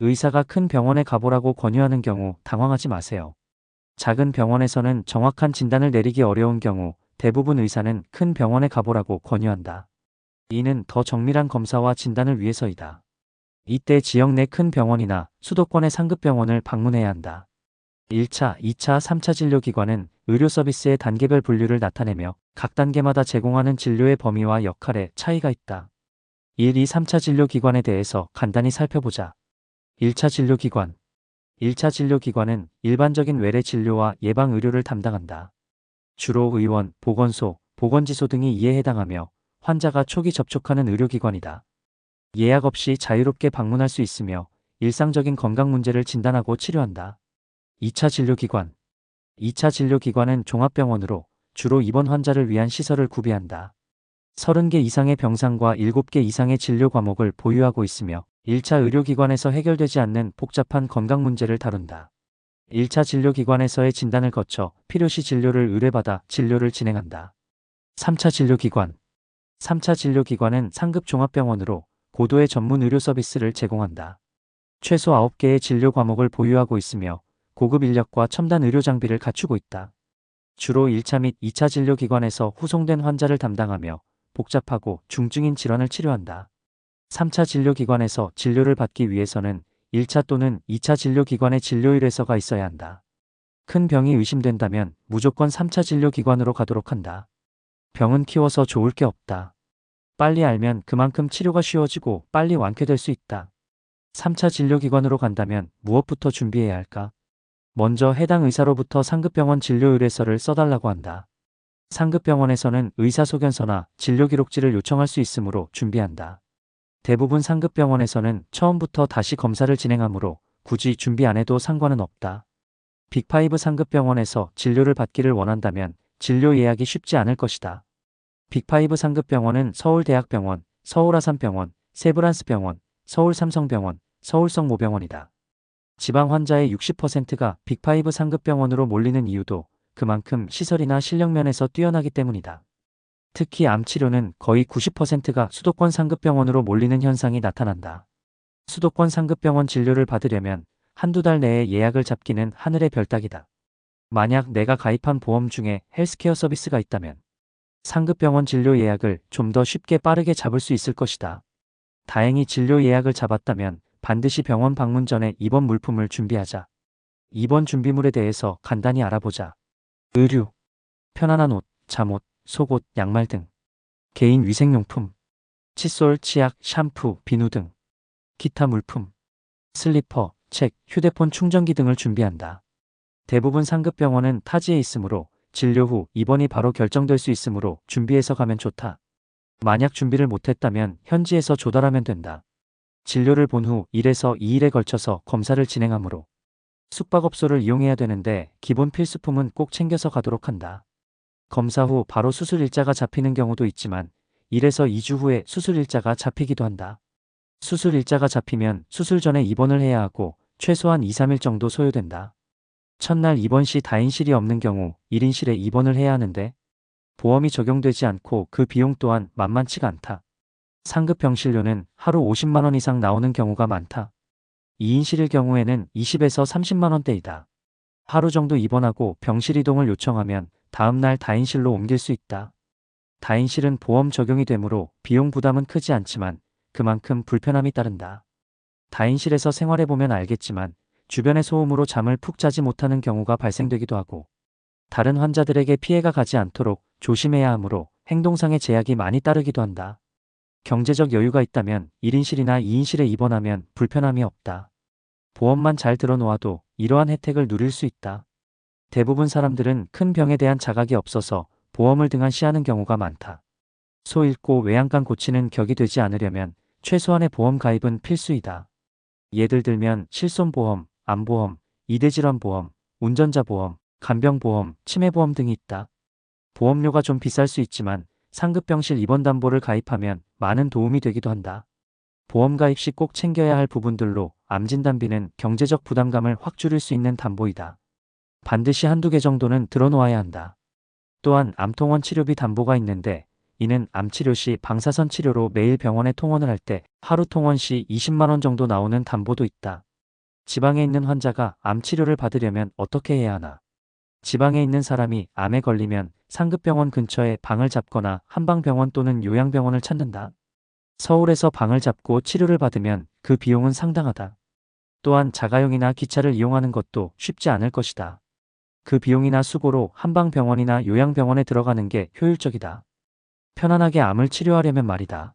의사가 큰 병원에 가보라고 권유하는 경우 당황하지 마세요. 작은 병원에서는 정확한 진단을 내리기 어려운 경우 대부분 의사는 큰 병원에 가보라고 권유한다. 이는 더 정밀한 검사와 진단을 위해서이다. 이때 지역 내 큰 병원이나 수도권의 상급 병원을 방문해야 한다. 1차, 2차, 3차 진료기관은 의료 서비스의 단계별 분류를 나타내며 각 단계마다 제공하는 진료의 범위와 역할에 차이가 있다. 1, 2, 3차 진료기관에 대해서 간단히 살펴보자. 1차 진료기관 1차 진료기관은 일반적인 외래 진료와 예방 의료를 담당한다. 주로 의원, 보건소, 보건지소 등이 이에 해당하며 환자가 초기 접촉하는 의료기관이다. 예약 없이 자유롭게 방문할 수 있으며 일상적인 건강 문제를 진단하고 치료한다. 2차 진료기관 2차 진료기관은 종합병원으로 주로 입원 환자를 위한 시설을 구비한다. 30개 이상의 병상과 7개 이상의 진료 과목을 보유하고 있으며 1차 의료기관에서 해결되지 않는 복잡한 건강 문제를 다룬다. 1차 진료기관에서의 진단을 거쳐 필요시 진료를 의뢰받아 진료를 진행한다. 3차 진료기관 3차 진료기관은 상급 종합병원으로 고도의 전문 의료 서비스를 제공한다. 최소 9개의 진료 과목을 보유하고 있으며 고급 인력과 첨단 의료 장비를 갖추고 있다. 주로 1차 및 2차 진료기관에서 후송된 환자를 담당하며 복잡하고 중증인 질환을 치료한다. 3차 진료기관에서 진료를 받기 위해서는 1차 또는 2차 진료기관의 진료의뢰서가 있어야 한다. 큰 병이 의심된다면 무조건 3차 진료기관으로 가도록 한다. 병은 키워서 좋을 게 없다. 빨리 알면 그만큼 치료가 쉬워지고 빨리 완쾌될 수 있다. 3차 진료기관으로 간다면 무엇부터 준비해야 할까? 먼저 해당 의사로부터 상급병원 진료의뢰서를 써달라고 한다. 상급병원에서는 의사소견서나 진료기록지를 요청할 수 있으므로 준비한다. 대부분 상급 병원에서는 처음부터 다시 검사를 진행하므로 굳이 준비 안 해도 상관은 없다. 빅5 상급 병원에서 진료를 받기를 원한다면 진료 예약이 쉽지 않을 것이다. 빅5 상급 병원은 서울대학병원, 서울아산병원, 세브란스병원, 서울삼성병원, 서울성모병원이다. 지방 환자의 60%가 빅5 상급 병원으로 몰리는 이유도 그만큼 시설이나 실력 면에서 뛰어나기 때문이다. 특히 암 치료는 거의 90%가 수도권 상급병원으로 몰리는 현상이 나타난다. 수도권 상급병원 진료를 받으려면 한두 달 내에 예약을 잡기는 하늘의 별따기다. 만약 내가 가입한 보험 중에 헬스케어 서비스가 있다면 상급병원 진료 예약을 좀 더 쉽게 빠르게 잡을 수 있을 것이다. 다행히 진료 예약을 잡았다면 반드시 병원 방문 전에 입원 물품을 준비하자. 입원 준비물에 대해서 간단히 알아보자. 의류, 편안한 옷, 잠옷, 속옷, 양말 등. 개인 위생용품, 칫솔, 치약, 샴푸, 비누 등. 기타 물품, 슬리퍼, 책, 휴대폰 충전기 등을 준비한다. 대부분 상급 병원은 타지에 있으므로 진료 후 입원이 바로 결정될 수 있으므로 준비해서 가면 좋다. 만약 준비를 못했다면 현지에서 조달하면 된다. 진료를 본 후 1에서 2일에 걸쳐서 검사를 진행하므로 숙박업소를 이용해야 되는데 기본 필수품은 꼭 챙겨서 가도록 한다. 검사 후 바로 수술 일자가 잡히는 경우도 있지만 1에서 2주 후에 수술 일자가 잡히기도 한다. 수술 일자가 잡히면 수술 전에 입원을 해야 하고 최소한 2, 3일 정도 소요된다. 첫날 입원 시 다인실이 없는 경우 1인실에 입원을 해야 하는데 보험이 적용되지 않고 그 비용 또한 만만치가 않다. 상급 병실료는 하루 50만원 이상 나오는 경우가 많다. 2인실일 경우에는 20에서 30만원대이다. 하루 정도 입원하고 병실 이동을 요청하면 다음날 다인실로 옮길 수 있다. 다인실은 보험 적용이 되므로 비용 부담은 크지 않지만 그만큼 불편함이 따른다. 다인실에서 생활해보면 알겠지만 주변의 소음으로 잠을 푹 자지 못하는 경우가 발생되기도 하고 다른 환자들에게 피해가 가지 않도록 조심해야 하므로 행동상의 제약이 많이 따르기도 한다. 경제적 여유가 있다면 1인실이나 2인실에 입원하면 불편함이 없다. 보험만 잘 들어놓아도 이러한 혜택을 누릴 수 있다. 대부분 사람들은 큰 병에 대한 자각이 없어서 보험을 등한시하는 경우가 많다. 소 잃고 외양간 고치는 격이 되지 않으려면 최소한의 보험 가입은 필수이다. 예를 들면 실손보험, 암보험, 이대질환보험, 운전자보험, 간병보험, 치매보험 등이 있다. 보험료가 좀 비쌀 수 있지만 상급병실 입원담보를 가입하면 많은 도움이 되기도 한다. 보험 가입 시 꼭 챙겨야 할 부분들로 암진단비는 경제적 부담감을 확 줄일 수 있는 담보이다. 반드시 한두 개 정도는 들어놓아야 한다. 또한 암통원 치료비 담보가 있는데 이는 암 치료 시 방사선 치료로 매일 병원에 통원을 할 때 하루 통원 시 20만 원 정도 나오는 담보도 있다. 지방에 있는 환자가 암 치료를 받으려면 어떻게 해야 하나? 지방에 있는 사람이 암에 걸리면 상급병원 근처에 방을 잡거나 한방병원 또는 요양병원을 찾는다. 서울에서 방을 잡고 치료를 받으면 그 비용은 상당하다. 또한 자가용이나 기차를 이용하는 것도 쉽지 않을 것이다. 그 비용이나 수고로 한방병원이나 요양병원에 들어가는 게 효율적이다. 편안하게 암을 치료하려면 말이다.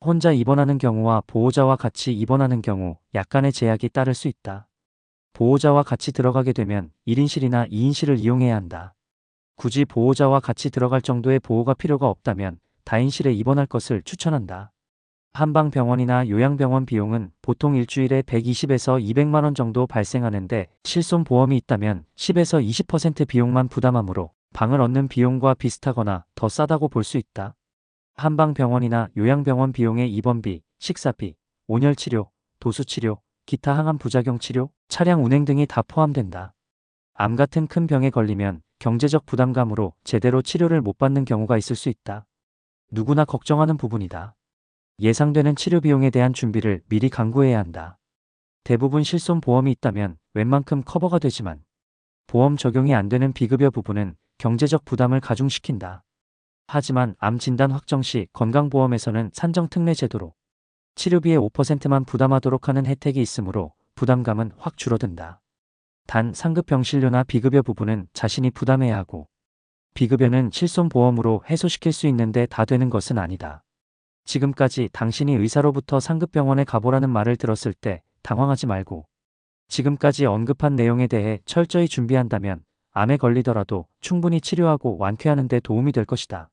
혼자 입원하는 경우와 보호자와 같이 입원하는 경우 약간의 제약이 따를 수 있다. 보호자와 같이 들어가게 되면 1인실이나 2인실을 이용해야 한다. 굳이 보호자와 같이 들어갈 정도의 보호가 필요가 없다면 다인실에 입원할 것을 추천한다. 한방병원이나 요양병원 비용은 보통 일주일에 120에서 200만 원 정도 발생하는데 실손보험이 있다면 10에서 20% 비용만 부담하므로 방을 얻는 비용과 비슷하거나 더 싸다고 볼 수 있다. 한방병원이나 요양병원 비용의 입원비, 식사비, 온열치료, 도수치료, 기타 항암 부작용 치료, 차량 운행 등이 다 포함된다. 암 같은 큰 병에 걸리면 경제적 부담감으로 제대로 치료를 못 받는 경우가 있을 수 있다. 누구나 걱정하는 부분이다. 예상되는 치료 비용에 대한 준비를 미리 강구해야 한다. 대부분 실손 보험이 있다면 웬만큼 커버가 되지만 보험 적용이 안 되는 비급여 부분은 경제적 부담을 가중시킨다. 하지만 암 진단 확정 시 건강보험에서는 산정 특례 제도로 치료비의 5%만 부담하도록 하는 혜택이 있으므로 부담감은 확 줄어든다. 단 상급 병실료나 비급여 부분은 자신이 부담해야 하고 비급여는 실손보험으로 해소시킬 수 있는데 다 되는 것은 아니다. 지금까지 당신이 의사로부터 상급병원에 가보라는 말을 들었을 때 당황하지 말고 지금까지 언급한 내용에 대해 철저히 준비한다면 암에 걸리더라도 충분히 치료하고 완쾌하는 데 도움이 될 것이다.